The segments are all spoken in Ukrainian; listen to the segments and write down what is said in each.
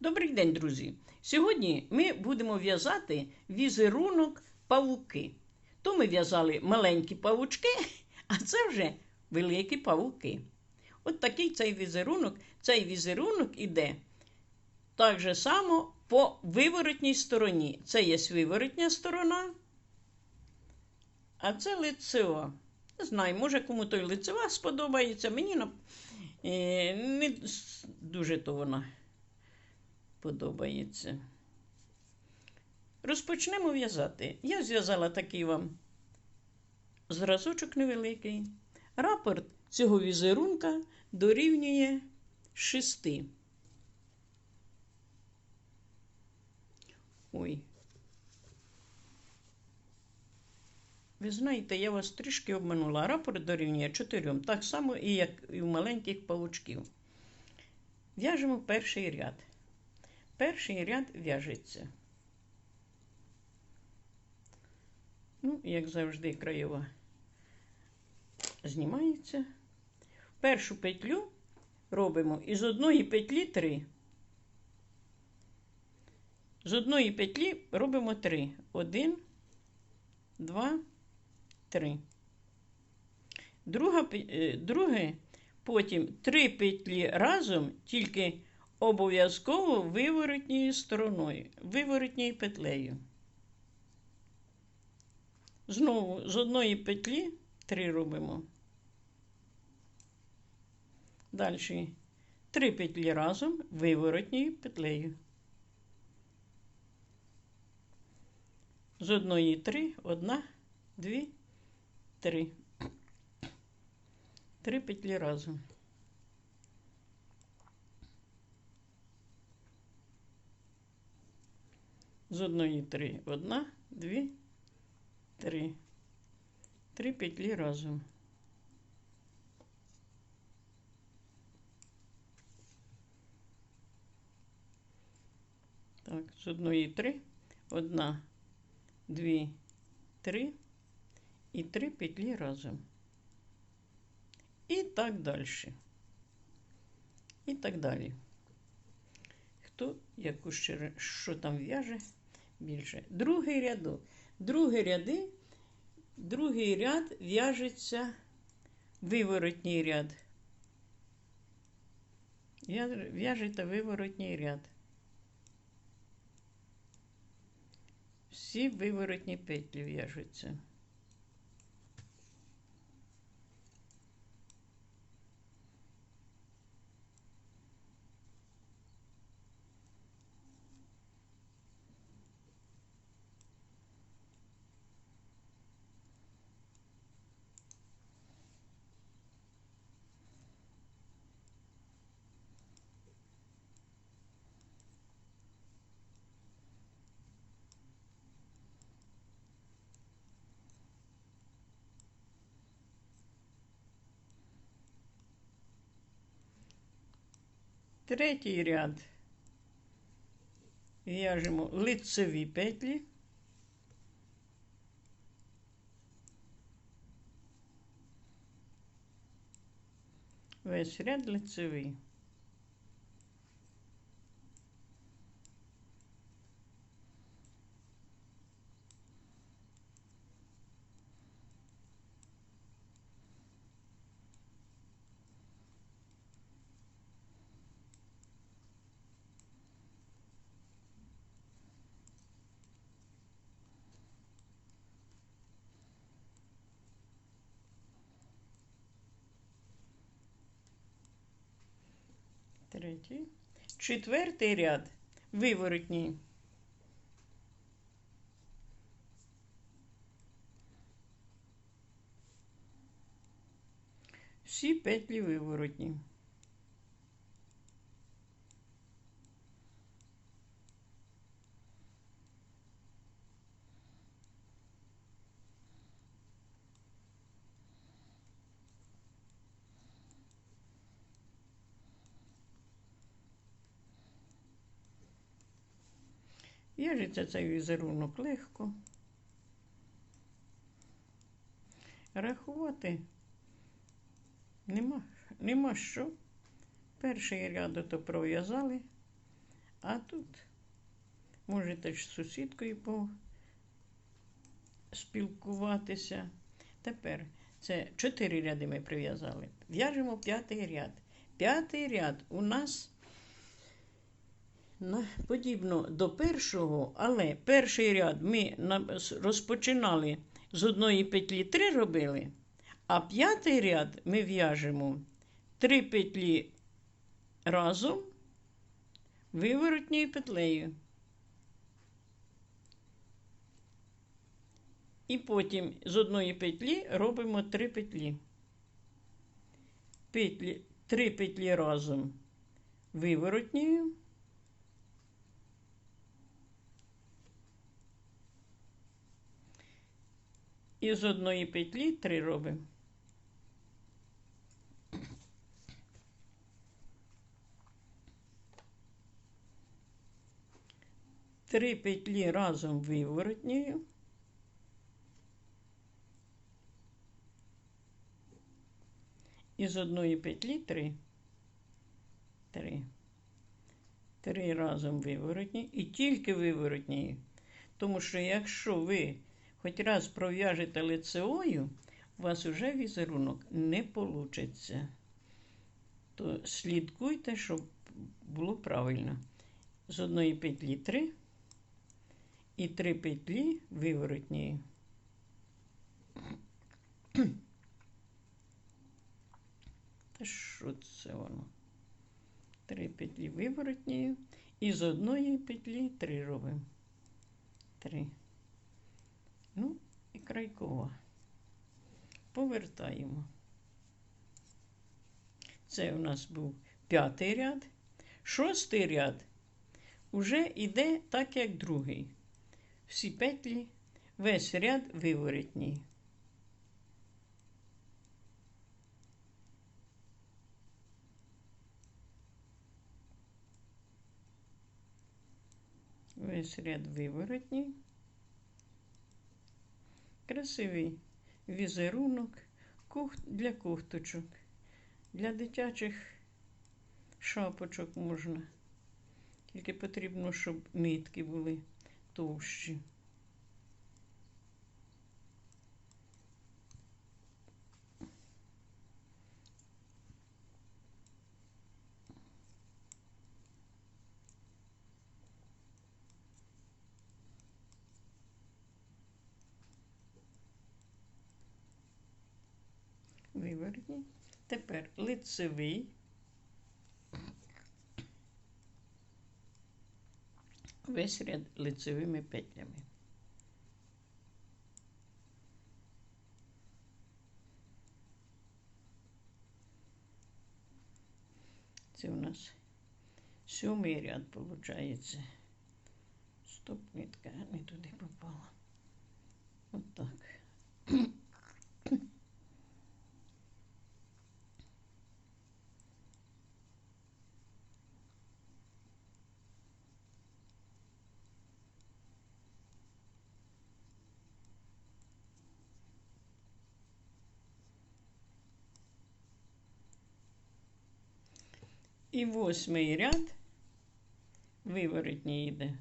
Добрий день, друзі! Сьогодні ми будемо в'язати візерунок павуки. То ми в'язали маленькі павучки, а це вже великі павуки. От такий цей візерунок. Цей візерунок іде так же само по виворотній стороні. Це є виворотня сторона, а це лицева. Не знаю, може кому то й лицева сподобається. Мені е, не дуже то вона подобається. Розпочнемо в'язати. Я зв'язала такий вам зразочок невеликий. Рапорт цього візерунка дорівнює 6. Ой. Ви знаєте, я вас трішки обманула. Рапорт дорівнює 4, так само і як і у маленьких павучків. В'яжемо перший ряд. Перший ряд в'яжеться. Ну, як завжди, краєва знімається. Першу петлю робимо із одної петлі три. З одної петлі робимо три. Один, два, три. Друга, е, друге, потім три петлі разом, тільки обов'язково виворотньою стороною, виворотньою петлею. Знову з одної петлі три робимо. Далі три петлі разом виворотньою петлею. З одної три, одна, дві, три. Три петлі разом. З одної три. Одна, дві, три. Три петлі разом. Так, з одної три. Одна, дві, три і три петлі разом. І так далі. І так далі. Хто яку ще що там в'яже більше. Другий рядок. Другий ряди, другий ряд в'яжеться виворотній ряд. В'яжете виворотній ряд. Всі виворотні петлі в'яжуться. Третій ряд в'яжемо лицеві петлі. Весь ряд лицевий. Третій. Четвертий ряд виворотній. Всі петлі виворотні. В'яжеться цей візерунок легко. Рахувати нема, нема що. Перший ряд то пров'язали, А тут можете ж з сусідкою поспілкуватися. Тепер це чотири ряди ми прив'язали. В'яжемо п'ятий ряд. П'ятий ряд у нас на- подібно до першого, але перший ряд ми розпочинали з одної петлі три робили, а п'ятий ряд ми в'яжемо три петлі разом виворотньою петлею. І потім з одної петлі робимо три петлі. Петлі, три петлі разом виворотньою. І з одної петлі три робимо. Три петлі разом виворотньою. І з одної петлі три. Три. Три разом виворотні і тільки виворотні. Тому що якщо ви хоч раз пров'яжете лицеою, у вас уже візерунок не получиться. То слідкуйте, щоб було правильно. З одної петлі три і три петлі виворотні. Та що це воно? Три петлі виворотні і з одної петлі три робимо. Три. Ну, і крайкова. Повертаємо. Це у нас був п'ятий ряд. Шостий ряд уже йде так, як другий. Всі петлі, весь ряд виворотній. Весь ряд виворотній. Красивий візерунок для кухточок, для дитячих шапочок можна. Тільки потрібно, щоб нитки були товщі. Виворотні. Тепер лицевий. Весь ряд лицевими петлями. Це у нас сьомий ряд виходить. Стоп, нитка І восьмий ряд виворотній йде.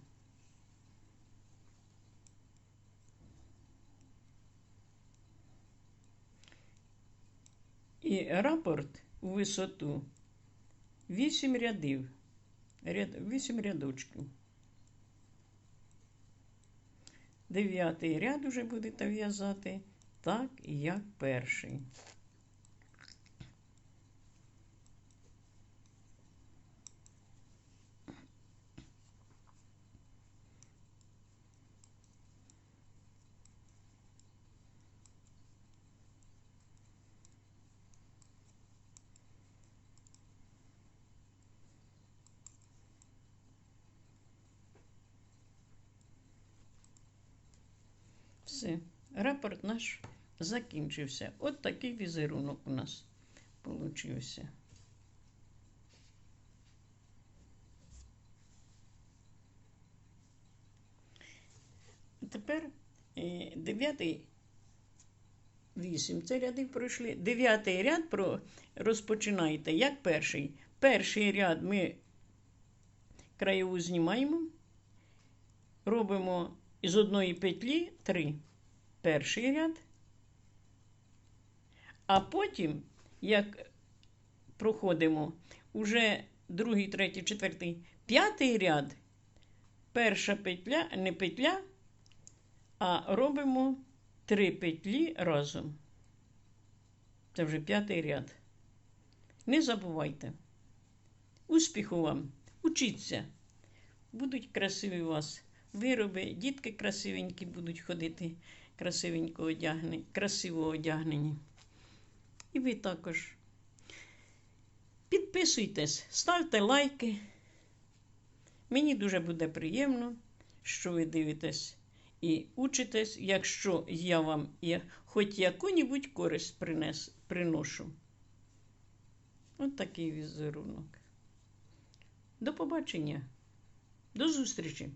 І рапорт у висоту 8 рядів. Ряд, 8 рядочків. Дев'ятий ряд уже будете в'язати так, як перший. Все, рапорт наш закінчився. От такий візерунок у нас получився. Тепер е, дев'ятий вісім. Це ряди пройшли. Дев'ятий ряд про, розпочинаєте як перший. Перший ряд ми краєву знімаємо, робимо із одної петлі три. Перший ряд. А потім, як проходимо уже другий, третій, четвертий, п'ятий ряд, перша петля, не петля, а робимо три петлі разом. Це вже п'ятий ряд. Не забувайте. Успіху вам! Учіться! Будуть красиві у вас вироби, дітки красивенькі будуть ходити, красивенько одягнені, красиво одягнені. І ви також. Підписуйтесь, ставте лайки. Мені дуже буде приємно, що ви дивитесь і учитесь, якщо я вам хоч яку-небудь користь принес, приношу. От такий візерунок. До побачення. До зустрічі!